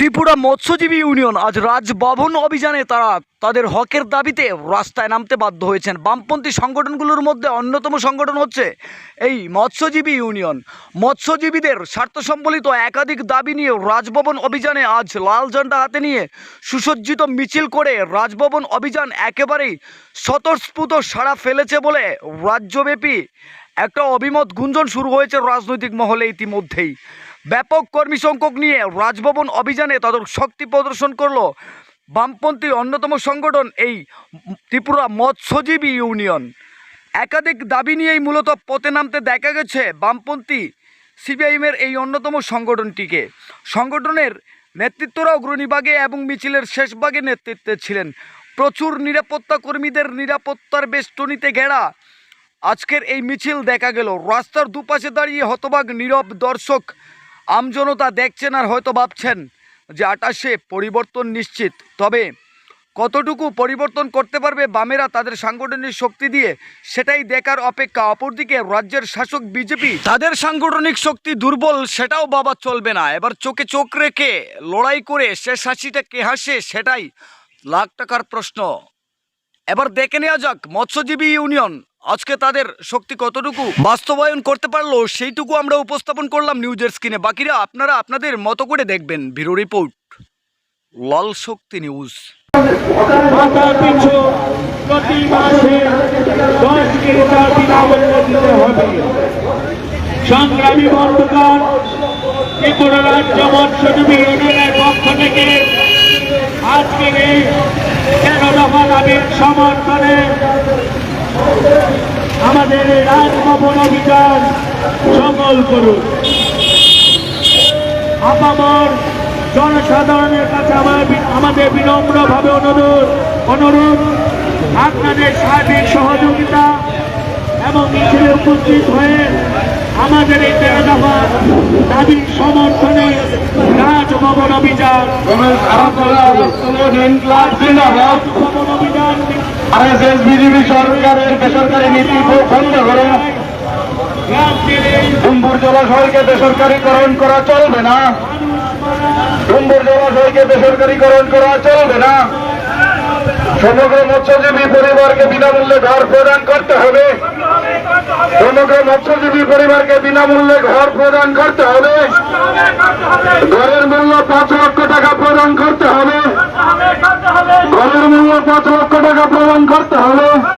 ত্রিপুরা মৎস্যজীবী ইউনিয়ন আজ রাজভবন অভিযানে তারা তাদের হকের দাবিতে রাস্তায় নামতে বাধ্য হয়েছেন। বামপন্থী সংগঠনগুলোর মধ্যে অন্যতম সংগঠন হচ্ছে এই মৎস্যজীবী ইউনিয়ন। মৎস্যজীবীদের স্বার্থ সম্বলিত একাধিক দাবি নিয়ে রাজভবন অভিযানে আজ লাল ঝান্ডা হাতে নিয়ে সুসজ্জিত মিছিল করে রাজভবন অভিযান একেবারেই স্বতঃস্ফূর্ত সাড়া ফেলেছে বলে রাজ্যব্যাপী একটা অভিমত গুঞ্জন শুরু হয়েছে রাজনৈতিক মহলে ইতিমধ্যেই। ব্যাপক কর্মী সংখ্যক নিয়ে রাজভবন অভিযানে তাদের শক্তি প্রদর্শন করল বামপন্থী অন্যতম সংগঠন এই ত্রিপুরা মৎস্যজীবী ইউনিয়ন। একাধিক দাবি নিয়েই মূলত পথে নামতে দেখা গেছে বামপন্থী সিপিআইএমের এই অন্যতম সংগঠনটিকে। সংগঠনের নেতৃত্বরা অগ্রণীভাগে এবং মিছিলের শেষ ভাগে নেতৃত্বে ছিলেন। প্রচুর নিরাপত্তা কর্মীদের নিরাপত্তার বেষ্টনীতে ঘেরা আজকের এই মিছিল দেখা গেল। রাস্তার দুপাশে দাঁড়িয়ে হতবাক, নীরব দর্শক আমজনতা দেখছেন আর হয়তো ভাবছেন যে আটাশে পরিবর্তন নিশ্চিত। তবে কতটুকু পরিবর্তন করতে পারবে বামেরা তাদের সাংগঠনিক শক্তি দিয়ে, সেটাই দেখার অপেক্ষা। অপরদিকে রাজ্যের শাসক বিজেপি তাদের সাংগঠনিক শক্তি দুর্বল, সেটাও বাবা চলবে না। এবার চোখে চোখ রেখে লড়াই করে শেষ হাসিটা কে হাসে, সেটাই লাখ টাকার প্রশ্ন। এবার দেখে নেওয়া যাক, মৎস্যজীবী ইউনিয়ন আজকে তাদের শক্তি কতটুকু বাস্তবায়ন করতে পারল, সেইটুকু আমরা উপস্থাপন করলাম নিউজের স্ক্রিনে। বাকিরা আপনারা আপনাদের মতো করে দেখবেন। Bureau report, Lal Shakti news. সংগ্রামী পক্ষ থেকে আজকের এই দফা দাবির সমর্থনে আমাদের এই রাজভবন অভিযান সফল করুন। আপামর জনসাধারণের কাছে আমার আমাদের বিনম্রভাবে অনুরোধ অনুরোধ আপনাদের সার্বিক সহযোগিতা এবং মিছিলে উপস্থিত হয়ে আমাদের এই তেরো দফা দাবির সমর্থনে রাজভবন অভিযান রাজভবন অভিযান আরএসএস বিজেপি সরকারের বেসরকারি নীতি বন্ধ করে ডুম্বুর জলাশয়কে বেসরকারীকরণ করা চলবে না। ডুম্বুর জলাশয়কে বেসরকারীকরণ করা চলবে না। সমগ্র মৎস্যজীবী পরিবারকে বিনামূল্যে ঘর প্রদান করতে হবে। সমগ্র মৎস্যজীবী পরিবারকে বিনামূল্যে ঘর প্রদান করতে হবে। ঘরের মূল্য পাঁচ লক্ষ টাকা প্রদান করতে হবে।